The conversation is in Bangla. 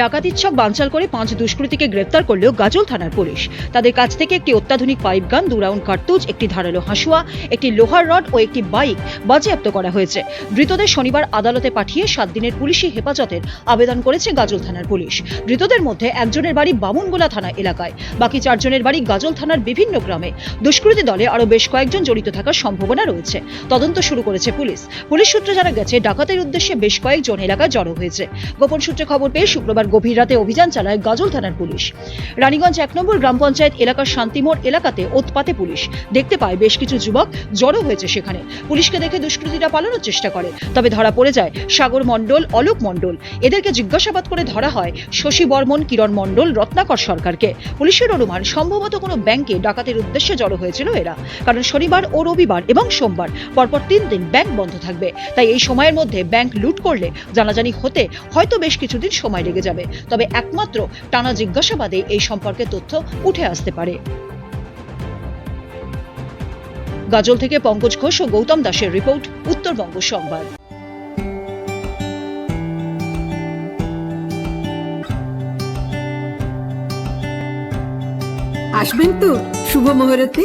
ডাকাতির ছক বানচাল করে পাঁচ দুষ্কৃতীকে গ্রেপ্তার করলেও গাজল থানার পুলিশ। তাদের কাছ থেকে একটি অত্যাধুনিক পাইপ গান, দু রাউন্ড কার্তুজ, একটি ধারালো হাসুয়া, একটি লোহার রড ও একটি বাইক বাজেয়াপ্ত করা হয়েছে। ধৃতদের শনিবার আদালতে পাঠিয়ে সাত দিনের পুলিশি হেফাজতের আবেদন করেছে গাজল থানার পুলিশ। ধৃতদের মধ্যে একজনের বাড়ি বামুনগোলা থানা এলাকায়। বাকি চারজনের বাড়ি গাজল থানার বিভিন্ন গ্রামে। দুষ্কৃতী দলে আরও বেশ কয়েকজন জড়িত থাকার সম্ভাবনা রয়েছে। তদন্ত শুরু করেছে পুলিশ। পুলিশ সূত্রে জানা গেছে, ডাকাতের উদ্দেশ্যে বেশ কয়েকজন এলাকায় জড়ো হয়েছে। গোপন সূত্রে খবর পেয়ে শুক্রবার গভীর রাতে অভিযান চালায় গাজল থানার পুলিশ। রানীগঞ্জ এক নম্বর গ্রাম পঞ্চায়েত এলাকার শান্তিমোড় এলাকাতে ওতপাতে পুলিশ। দেখতে পায় বেশ কিছু যুবক জড়ো হয়েছে সেখানে। পুলিশকে দেখে দুষ্কৃতীরা পালানোর চেষ্টা করে। তবে ধরা পড়ে যায় সাগর মণ্ডল, অলোক মণ্ডল। এদেরকে জিজ্ঞাসাবাদ করে ধরা হয় শশী বর্মন, কিরণ মণ্ডল, রত্নাকর সরকারকে। পুলিশের অনুমান, সম্ভবত কোনো ব্যাংকে ডাকাতের উদ্দেশ্যে জড়ো হয়েছিল এরা। কারণ শনিবার ও রবিবার এবং সোমবার পরপর তিন দিন ব্যাংক বন্ধ থাকবে। তাই এই সময়ের মধ্যে ব্যাংক লুট করলে জানাজানি হতে হয়তো বেশ কিছুদিন সময় লেগে যাবে। তবে একমাত্র টানা জিজ্ঞাসাবাদে এই সম্পর্কে তথ্য উঠে আসতে পারে। গাজল থেকে পঙ্কজ ঘোষ ও গৌতম দাসের রিপোর্ট, উত্তরবঙ্গ সংবাদ। আসবেন তো শুভ মুহূর্তে।